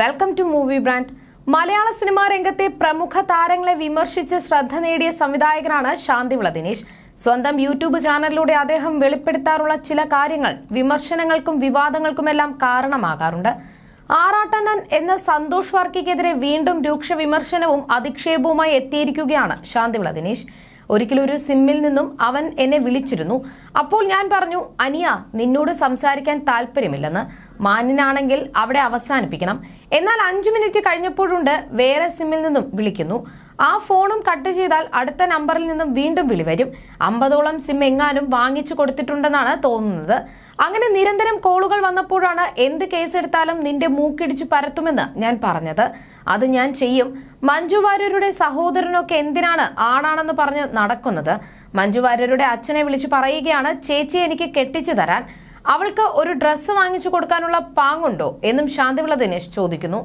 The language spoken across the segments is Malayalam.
Welcome to movie brand Malayalam cinema രംഗത്തെ പ്രമുഖ താരങ്ങളെ വിമർശിച്ച് ശ്രദ്ധ നേടിയ സംവിധായകനാണ് ശാന്തിവിള ദിനേശ് സ്വന്തം യൂട്യൂബ് ചാനലിലൂടെ അദ്ദേഹം വെളിപ്പെടുത്താറുള്ള ചില കാര്യങ്ങൾ വിമർശനങ്ങൾക്കും വിവാദങ്ങൾക്കുമെല്ലാം കാരണമാകാറുണ്ട്. ആറാട്ടണ്ണൻ എന്ന സന്തോഷ് വർക്കിക്കെതിരെ വീണ്ടും രൂക്ഷ വിമർശനവും അധിക്ഷേപവുമായി എത്തിയിരിക്കുകയാണ് ശാന്തിവിള ദിനേശ് ഒരിക്കലൊരു സിമ്മിൽ നിന്നും അവൻ എന്നെ വിളിച്ചിരുന്നു. അപ്പോൾ ഞാൻ പറഞ്ഞു അനിയ നിന്നോട് സംസാരിക്കാൻ താല്പര്യമില്ലെന്ന്. മാന്യനാണെങ്കിൽ അവിടെ അവസാനിപ്പിക്കണം. എന്നാൽ അഞ്ചു മിനിറ്റ് കഴിഞ്ഞപ്പോഴുണ്ട് വേറെ സിമ്മിൽ നിന്നും വിളിക്കുന്നു. ആ ഫോണും കട്ട് ചെയ്താൽ അടുത്ത നമ്പറിൽ നിന്നും വീണ്ടും വിളി വരും. അമ്പതോളം സിം എങ്ങാനും വാങ്ങിച്ചു കൊടുത്തിട്ടുണ്ടെന്നാണ് തോന്നുന്നത്. അങ്ങനെ നിരന്തരം കോളുകൾ വന്നപ്പോഴാണ് എന്ത് കേസെടുത്താലും നിന്റെ മൂക്കിടിച്ചു പരത്തുമെന്ന് ഞാൻ പറഞ്ഞത്. അത് ഞാൻ ചെയ്യും. മഞ്ജു വാര്യരുടെ സഹോദരനൊക്കെ എന്തിനാണ് ആണാണെന്ന് പറഞ്ഞ് നടക്കുന്നത്? മഞ്ജു വാര്യരുടെ അച്ഛനെ വിളിച്ചു പറയുകയാണ് ചേച്ചി എനിക്ക് കെട്ടിച്ചു തരാൻ. അവൾക്ക് ഒരു ഡ്രസ്സ് വാങ്ങിച്ചു കൊടുക്കാനുള്ള പാങ്ങുണ്ടോ എന്നും ശാന്തിവിള ദിനേശ് ചോദിക്കുന്നു.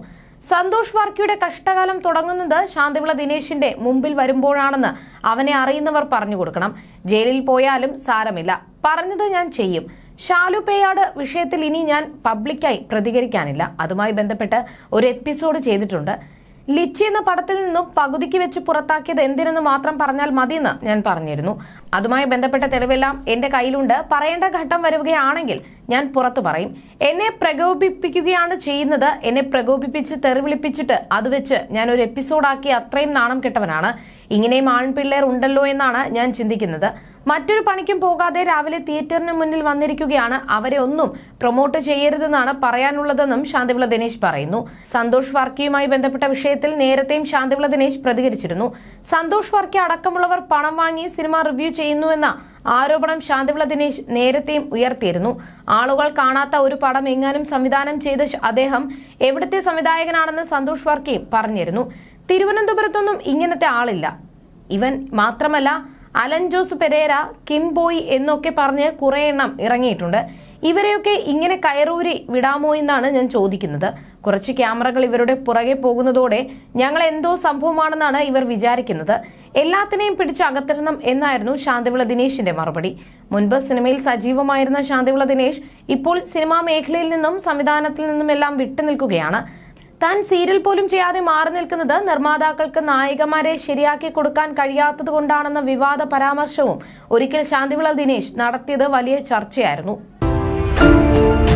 സന്തോഷ് വർക്കിയുടെ കഷ്ടകാലം തുടങ്ങുന്നത് ശാന്തിവിള ദിനേശിന്റെ മുമ്പിൽ വരുമ്പോഴാണെന്ന് അവനെ അറിയുന്നവർ പറഞ്ഞു കൊടുക്കണം. ജയിലിൽ പോയാലും സാരമില്ല. പറഞ്ഞത് ഞാൻ ചെയ്യും. ഷാലു പേയാട് വിഷയത്തിൽ ഇനി ഞാൻ പബ്ലിക്കായി പ്രതികരിക്കാനില്ല. അതുമായി ബന്ധപ്പെട്ട് ഒരു എപ്പിസോഡ് ചെയ്തിട്ടുണ്ട്. ലിച്ചി എന്ന പടത്തിൽ നിന്നും പകുതിക്ക് വെച്ച് പുറത്താക്കിയത് എന്തിനെന്ന് മാത്രം പറഞ്ഞാൽ മതിയെന്ന് ഞാൻ പറഞ്ഞിരുന്നു. അതുമായി ബന്ധപ്പെട്ട തെളിവെല്ലാം എന്റെ കയ്യിലുണ്ട്. പറയേണ്ട ഘട്ടം വരികയാണെങ്കിൽ ഞാൻ പുറത്തു പറയും. എന്നെ പ്രകോപിപ്പിക്കുകയാണ് ചെയ്യുന്നത്. എന്നെ പ്രകോപിപ്പിച്ച് തെറിവിളിപ്പിച്ചിട്ട് അത് വെച്ച് ഞാൻ ഒരു എപ്പിസോഡാക്കി അത്രയും നാണം കെട്ടവനാണ്. ഇങ്ങനെയും ആൺപിള്ളേർ ഉണ്ടല്ലോ എന്നാണ് ഞാൻ ചിന്തിക്കുന്നത്. മറ്റൊരു പണിക്കും പോകാതെ രാവിലെ തിയേറ്ററിന് മുന്നിൽ വന്നിരിക്കുകയാണ്. അവരെ ഒന്നും പ്രൊമോട്ട് ചെയ്യരുതെന്നാണ് പറയാനുള്ളതെന്നും ശാന്തിവിള ദിനേശ് പറയുന്നു. സന്തോഷ് വർക്കിയുമായി ബന്ധപ്പെട്ട വിഷയത്തിൽ നേരത്തെയും ശാന്തിവിള ദിനേശ് പ്രതികരിച്ചിരുന്നു. സന്തോഷ് വർക്കി അടക്കമുള്ളവർ പണം വാങ്ങി സിനിമ റിവ്യൂ ചെയ്യുന്നുവെന്ന ആരോപണം ശാന്തിവിള ദിനേശ് നേരത്തെയും ഉയർത്തിയിരുന്നു. ആളുകൾ കാണാത്ത ഒരു പടം എങ്ങാനും സംവിധാനം ചെയ്ത അദ്ദേഹം എവിടുത്തെ സംവിധായകനാണെന്ന് സന്തോഷ് വർക്കി പറഞ്ഞിരുന്നു. തിരുവനന്തപുരത്തൊന്നും ഇങ്ങനത്തെ ആളില്ല. ഇവൻ മാത്രമല്ല Alan Jose Pereira Kim boy എന്നൊക്കെ പറഞ്ഞ് കുറെ എണ്ണം ഇറങ്ങിയിട്ടുണ്ട്. ഇവരെയൊക്കെ ഇങ്ങനെ കയറൂരി വിടാമോ എന്നാണ് ഞാൻ ചോദിക്കുന്നത്. കുറച്ച് ക്യാമറകൾ ഇവരുടെ പുറകെ പോകുന്നതോടെ ഞങ്ങൾ എന്തോ സംഭവമാണെന്നാണ് ഇവർ വിചാരിക്കുന്നത്. എല്ലാത്തിനെയും പിടിച്ച് എന്നായിരുന്നു ശാന്തിവിള ദിനേശിന്റെ മറുപടി. മുൻപ് സിനിമയിൽ സജീവമായിരുന്ന ശാന്തിവിള ദിനേശ് ഇപ്പോൾ സിനിമാ മേഖലയിൽ നിന്നും സംവിധാനത്തിൽ നിന്നും എല്ലാം വിട്ടുനിൽക്കുകയാണ് താൻ സീരിയൽ പോലും ചെയ്യാതെ മാറി നിൽക്കുന്നത് നിർമ്മാതാക്കൾക്ക് നായികമാരെ ശരിയാക്കി കൊടുക്കാൻ കഴിയാത്തത് കൊണ്ടാണെന്ന വിവാദ പരാമർശവും ഒരിക്കൽ ശാന്തിവിള ദിനേശ് നടത്തിയത് വലിയ ചർച്ചയായിരുന്നു. Música